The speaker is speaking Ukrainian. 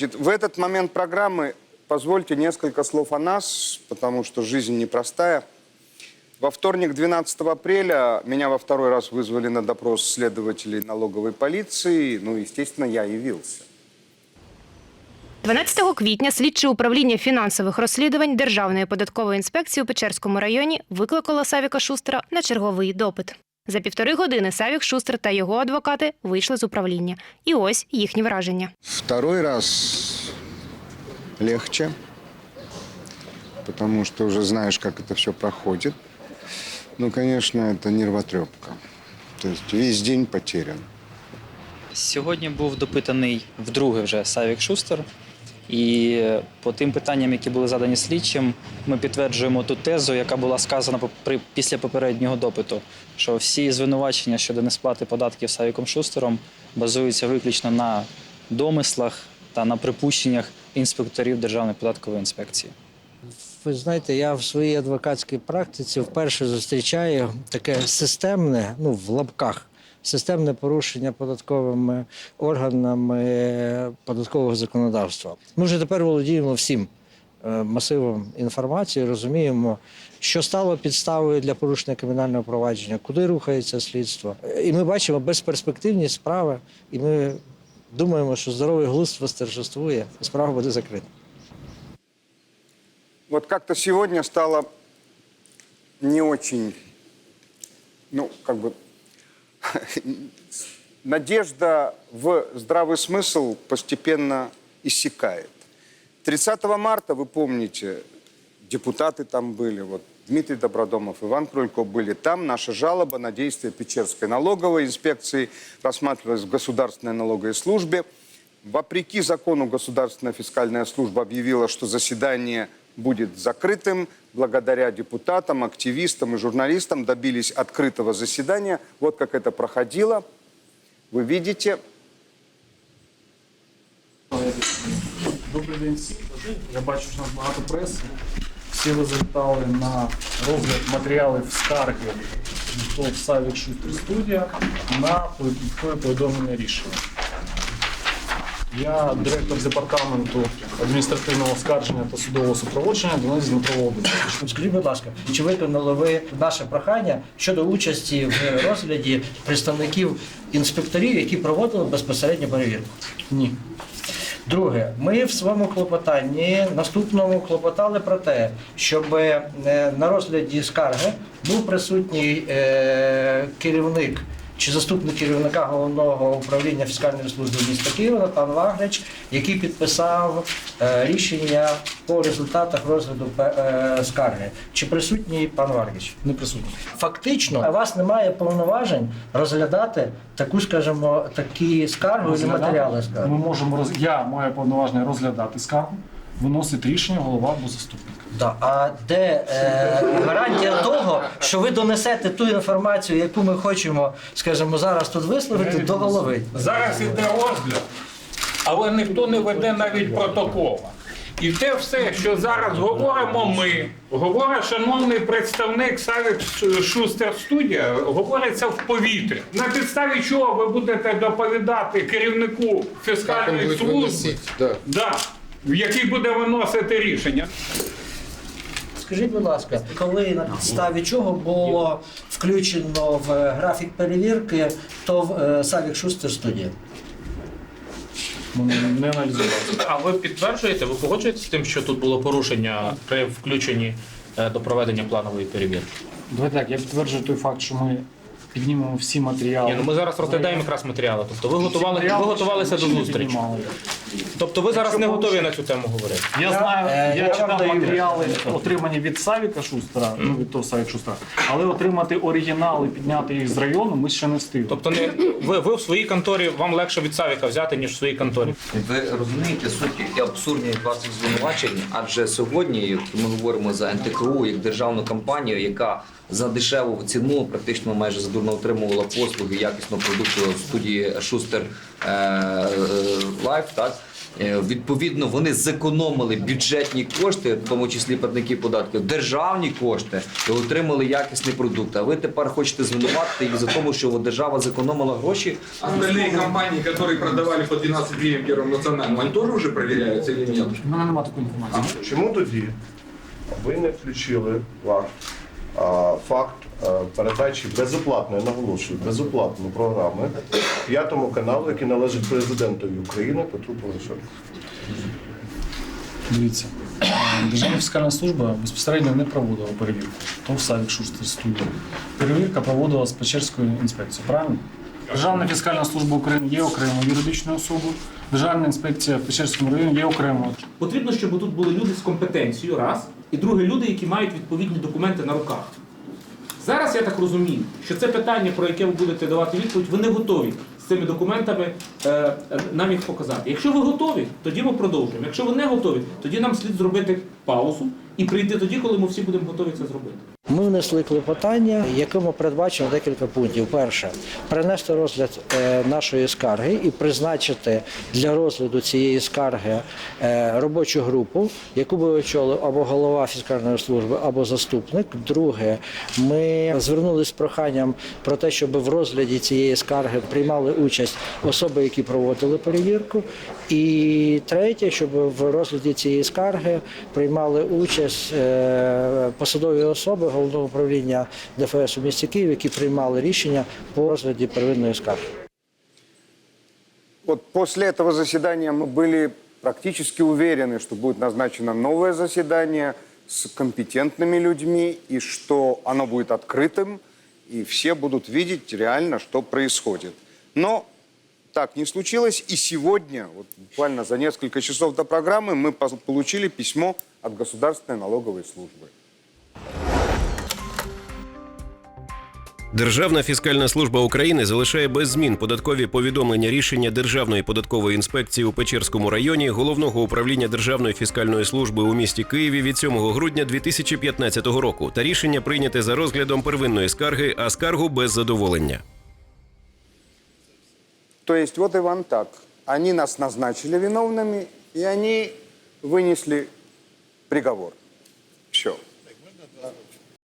Значит, В этот момент программы позвольте несколько слов о нас, потому что жизнь непростая. Во вторник, 12 апреля, меня во второй раз вызвали на допрос следователей налоговой полиции. Ну, естественно, я явился. 12 квітня слідче управління фінансових розслідувань Державної податкової інспекції у Печерському районі викликало Савіка Шустера на черговий допит. За півтори години Савік Шустер та його адвокати вийшли з управління. І ось їхні враження. Второй раз легче, потому что уже знаешь, как это все проходит. Ну, конечно, это нервотрепка. То есть весь день потерян. Сьогодні був допитаний вдруге вже Савік Шустер. І по тим питанням, які були задані слідчим, ми підтверджуємо ту тезу, яка була сказана після попереднього допиту, що всі звинувачення щодо несплати податків Савіком Шустером базуються виключно на домислах та на припущеннях інспекторів Державної податкової інспекції. Ви знаєте, я в своїй адвокатській практиці вперше зустрічаю таке системне, ну в лапках, системне порушення податковими органами податкового законодавства. Ми вже тепер володіємо всім е, масивом інформації, розуміємо, що стало підставою для порушення кримінального провадження, куди рухається слідство. Е, І ми бачимо безперспективність справи, і ми думаємо, що здоровий глузд восторжествує, і справа буде закрита. Вот как-то сегодня стало не очень, ну, как бы, надежда в здравый смысл постепенно иссякает. 30 марта, вы помните, депутаты там были, вот Дмитрий Добродомов, Иван Крульков были там. Наша жалоба на действия Печерской налоговой инспекции рассматривалась в Государственной налоговой службе. Вопреки закону Государственная фискальная служба объявила, что заседание будет закрытым. Благодаря депутатам, активистам и журналистам добились открытого заседания. Вот как это проходило. Вы видите, Добрий день всім. Я бачу, що у нас багато преси. Всі ви завітали на розгляд матеріалів скарги ТОВ Савік Шустер Студія на податкове повідомлення рішення. Я директор департаменту адміністративного скарження та судового супроводження Денис Дмитро Володимирович. Скажіть, будь ласка, чи виконали ви наше прохання щодо участі в розгляді представників інспекторів, які проводили безпосередньо перевірку? Ні. Друге, ми в своєму клопотанні наступному клопотали про те, щоб е, на розгляді скарги був присутній е, керівник чи заступник керівника головного управління фіскальної служби міста Києва Натан Вагрич, який підписав е, рішення по результатах розгляду е, скарги. Чи присутній пан Вагрич? Не присутній. Фактично, у вас немає повноважень розглядати таку, скажімо, такі скарги і матеріали скарги. Ми можемо роз... Я маю повноваження розглядати скаргу, виносить рішення голова або заступник. Да. А де е, гарантія того, що ви донесете ту інформацію, яку ми хочемо, скажімо, зараз тут висловити до голови? Зараз іде розгляд, але ніхто не веде навіть протокола. І те все, що зараз говоримо ми, говорить шановний представник Савік Шустер Студія, говориться в повітрі. На підставі чого ви будете доповідати керівнику фіскальної служби, да, який буде виносити рішення. Скажіть, будь ласка, коли на підставі чого було включено в графік перевірки, то в е, Савік Шустер студія? Не аналізували. А ви підтверджуєте, ви погоджуєтесь з тим, що тут було порушення при включенні е, до проведення планової перевірки? Давайте так, я підтверджую той факт, що ми піднімемо всі матеріали. Ні, ну ми зараз розглядаємо якраз матеріали. Тобто ви готували, ви готувалися до зустрічі. Тобто ви зараз не готові на цю тему говорити. Я знаю, е, я читав матеріали, отримані від Савіка Шустера, ну від того Савіка Шустера, але отримати оригінали, підняти їх з району, ми ще не встигли. Тобто не ви, ви в своїй конторі вам легше від Савіка взяти, ніж в своїй конторі. Ви розумієте суть і абсурдність ваших звинувачень, адже сьогодні ми говоримо за НТКУ як державну компанію, яка за дешеву ціну практично майже задурно отримувала послуги якісного продукту студії Шустер Лайф. Так Е, Відповідно, вони зекономили бюджетні кошти, в тому числі платники податків, державні кошти і отримали якісний продукт. А ви тепер хочете звинуватити їх за тому, що держава зекономила гроші. Остальные компании, которые продавали по 12 гривен Первому национальному, они тоже уже проверяются или нет? У мене немає такої інформації. Чому тоді ви не включили а, факт передачі безоплатної, наголошую, безоплатної програми п'ятому каналу, який належить президентові України Петру Порошенку? Дивіться, е, Державна фіскальна служба безпосередньо не проводила перевірку. То в Савік Шустер студії. Перевірка проводилась Печерською інспекцією, правильно? Державна фіскальна служба України є окремою юридичною особою. Державна інспекція в Печерському районі є окремою. Потрібно, щоб тут були люди з компетенцією, раз, і друге, люди, які мають відповідні документи на руках. Зараз я так розумію, що це питання, про яке ви будете давати відповідь, ви не готові з цими документами е, е, нам їх показати. Якщо ви готові, тоді ми продовжуємо. Якщо ви не готові, тоді нам слід зробити паузу і прийти тоді, коли ми всі будемо готові це зробити. Ми внесли клопотання, якому передбачено декілька пунктів. Перше, перенести розгляд е, нашої скарги і призначити для розгляду цієї скарги е, робочу групу, яку би очолив або голова фіскальної служби, або заступник. Друге, ми звернулися з проханням про те, щоб в розгляді цієї скарги приймали участь особи, які проводили перевірку. І третє, щоб в розгляді цієї скарги приймали участь е, посадові особи головного управління ДФС у місті Київ, які приймали рішення по розгляді первинної скарги. Вот после этого заседания мы были практически уверены, что будет назначено новое заседание с компетентными людьми и что оно будет открытым, и все будут видеть реально, что происходит. Но так не случилось, и сегодня, вот буквально за несколько часов до программы, мы пос- получили письмо от Государственной налоговой службы. Державна фіскальна служба України залишає без змін податкові повідомлення рішення Державної податкової інспекції у Печерському районі головного управління Державної фіскальної служби у місті Києві від 7 грудня 2015 року та рішення прийняте за розглядом первинної скарги, а скаргу без задоволення. То есть вот, Иван, так. Они нас назначили виновными, и они вынесли приговор.